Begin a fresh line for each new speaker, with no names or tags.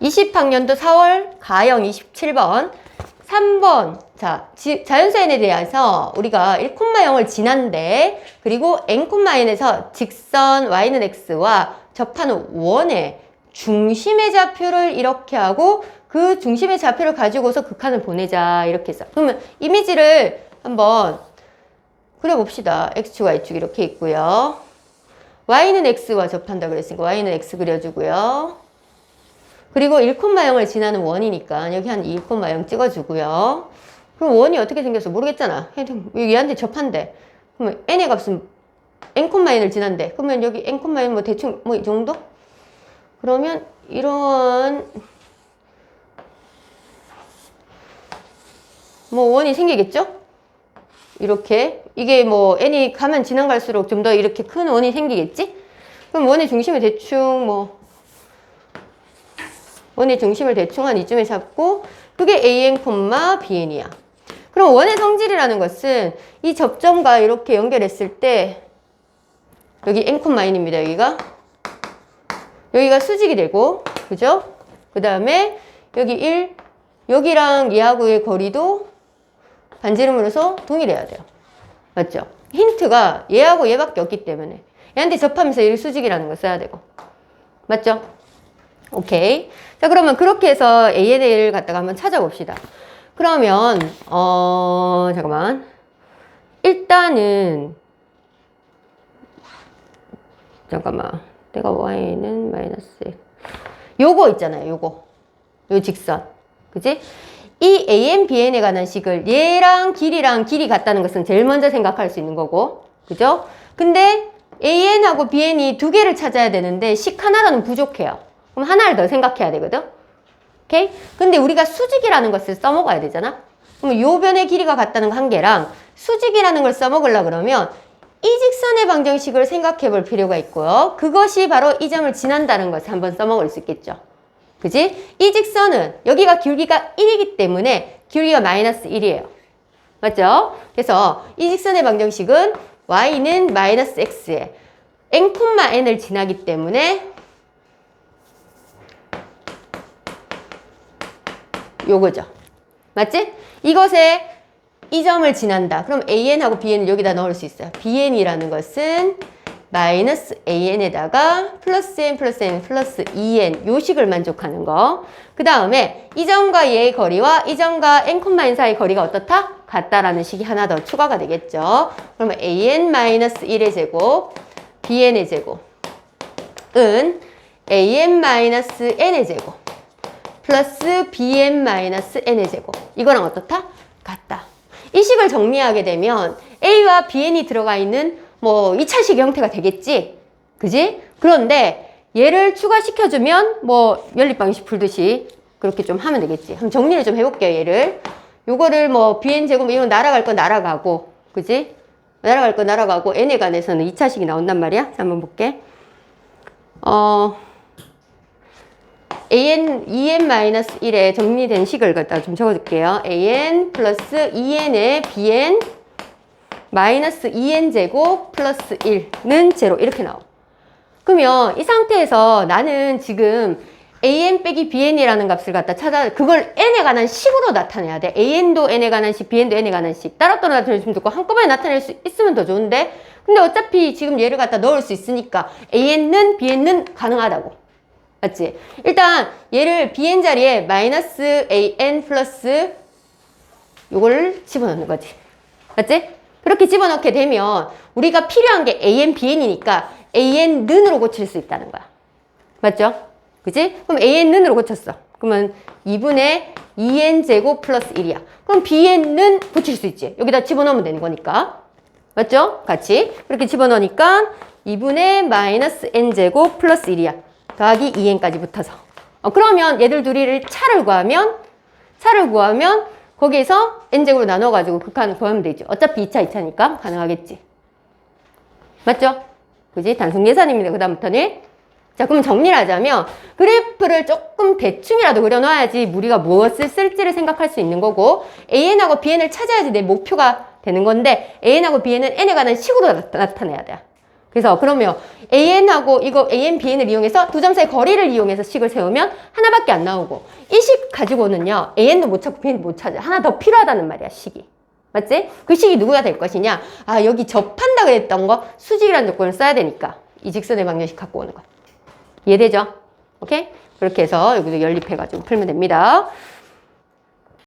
20학년도 4월 가형 27번 3번. 자 지- 자연수N에 대해서 우리가 1,0을 지난데 그리고 n,n에서 직선 y는 x와 접하는 원의 중심의 좌표를 이렇게 하고 그 중심의 좌표를 가지고서 극한을 보내자 이렇게 했어 그러면 이미지를 한번 그려봅시다. x축 y축 이렇게 있고요. y는 x와 접한다 그랬으니까 y는 x 그려주고요 그리고 1,0을 지나는 원이니까 여기 한2,0 찍어주고요. 그럼 원이 어떻게 생겼어? 모르겠잖아. 얘한테 접한대. 그러면 n의 값은 n,n을 지난대. 그러면 여기 n,n 뭐 대충 뭐 이 정도? 그러면 이런 뭐 원이 생기겠죠? 이렇게 이게 뭐 n이 가면 지난 갈수록 좀 더 이렇게 큰 원이 생기겠지? 그럼 원의 중심을 대충 뭐 원의 중심을 대충 한 이쯤에 잡고 그게 an, bn이야. 그럼 원의 성질이라는 것은 이 접점과 이렇게 연결했을 때 여기 n, n입니다. 여기가 여기가 수직이 되고 그죠? 그 다음에 여기 1 여기랑 얘하고의 거리도 반지름으로서 동일해야 돼요. 맞죠? 힌트가 얘하고 얘밖에 없기 때문에 얘한테 접하면서 얘를 수직이라는 걸 써야 되고 맞죠? 오케이. 자, 그러면 그렇게 해서 ANA를 갖다가 한번 찾아봅시다. 그러면, 어, 잠깐만. 일단은, 잠깐만. 내가 Y는 마이너스. 요거 있잖아요, 요거. 요 직선. 그지? 이 AN, BN에 관한 식을 얘랑 길이랑 길이 같다는 것은 제일 먼저 생각할 수 있는 거고. 그죠? 근데 AN하고 BN이 두 개를 찾아야 되는데 식 하나로는 부족해요. 그럼 하나를 더 생각해야 되거든? 오케이? 근데 우리가 수직이라는 것을 써먹어야 되잖아? 그럼 요 변의 길이가 같다는 거 한 개랑 수직이라는 걸 써먹으려 그러면 이 직선의 방정식을 생각해 볼 필요가 있고요. 그것이 바로 이 점을 지난다는 것을 한번 써먹을 수 있겠죠. 그지? 이 직선은 여기가 길이가 1이기 때문에 길이가 마이너스 1이에요. 맞죠? 그래서 이 직선의 방정식은 y는 마이너스 x에 n, n을 지나기 때문에 요거죠. 맞지? 이것에 이 점을 지난다. 그럼 an하고 bn을 여기다 넣을 수 있어요. bn이라는 것은 마이너스 an에다가 플러스 n 플러스 n 플러스 2n 요 식을 만족하는 거. 그 다음에 이 점과 얘의 거리와 이 점과 n, n 사이 거리가 어떻다? 같다라는 식이 하나 더 추가가 되겠죠. 그러면 an 마이너스 1의 제곱, bn의 제곱은 an 마이너스 n의 제곱 플러스 bn-n의 제곱. 이거랑 어떻다? 같다. 이 식을 정리하게 되면 a와 bn이 들어가 있는 뭐 2차식 형태가 되겠지? 그지? 그런데 얘를 추가시켜주면 뭐 연립방식 풀듯이 그렇게 좀 하면 되겠지. 한번 정리를 좀 해볼게요, 얘를. 요거를 뭐 bn 제곱 이건 날아갈 거 날아가고, 그지? 날아갈 거 날아가고 n에 관해서는 2차식이 나온단 말이야. 자, 한번 볼게. 어, an 2n-1에 정리된 식을 갖다 좀 적어줄게요. an 플러스 2n에 bn 마이너스 2n 제곱 플러스 1는 제로 이렇게 나와. 그러면 이 상태에서 나는 지금 an 빼기 bn이라는 값을 갖다 찾아 그걸 n에 관한 식으로 나타내야 돼. an도 n에 관한 식, bn도 n에 관한 식 따로따로 나타내주면 좋고 한꺼번에 나타낼 수 있으면 더 좋은데 근데 어차피 지금 얘를 갖다 넣을 수 있으니까 an는 bn는 가능하다고. 맞지? 일단 얘를 bn 자리에 마이너스 an 플러스 요거를 집어넣는 거지. 맞지? 그렇게 집어넣게 되면 우리가 필요한 게 an, bn이니까 an는으로 고칠 수 있다는 거야. 맞죠? 그지? 그럼 an는으로 고쳤어. 그러면 2분의 2n 제곱 플러스 1이야. 그럼 bn는 고칠 수 있지. 여기다 집어넣으면 되는 거니까. 맞죠? 같이. 그렇게 집어넣으니까 2분의 마이너스 n 제곱 플러스 1이야. 더하기 2n까지 붙어서. 어, 그러면 얘들 둘이를 차를 구하면, 차를 구하면 거기에서 n제곱으로 나눠가지고 극한을 구하면 되죠. 어차피 2차, 2차니까 가능하겠지. 맞죠? 그지? 단순 계산입니다. 그 다음부터는. 자, 그럼 정리를 하자면 그래프를 조금 대충이라도 그려놔야지 우리가 무엇을 쓸지를 생각할 수 있는 거고 an하고 bn을 찾아야지 내 목표가 되는 건데 an하고 bn은 n에 관한 식으로 나타내야 돼. 그래서 그러면 AN하고 이거 AN, BN을 이용해서 두 점 사이 거리를 이용해서 식을 세우면 하나밖에 안 나오고 이 식 가지고는요 AN도 못 찾고 BN도 못 찾아 하나 더 필요하다는 말이야 식이 맞지? 그 식이 누구가 될 것이냐 아 여기 접한다 그랬던 거 수직이라는 조건을 써야 되니까 이 직선의 방정식 갖고 오는 거 이해되죠? 오케이? 그렇게 해서 여기도 연립해가지고 풀면 됩니다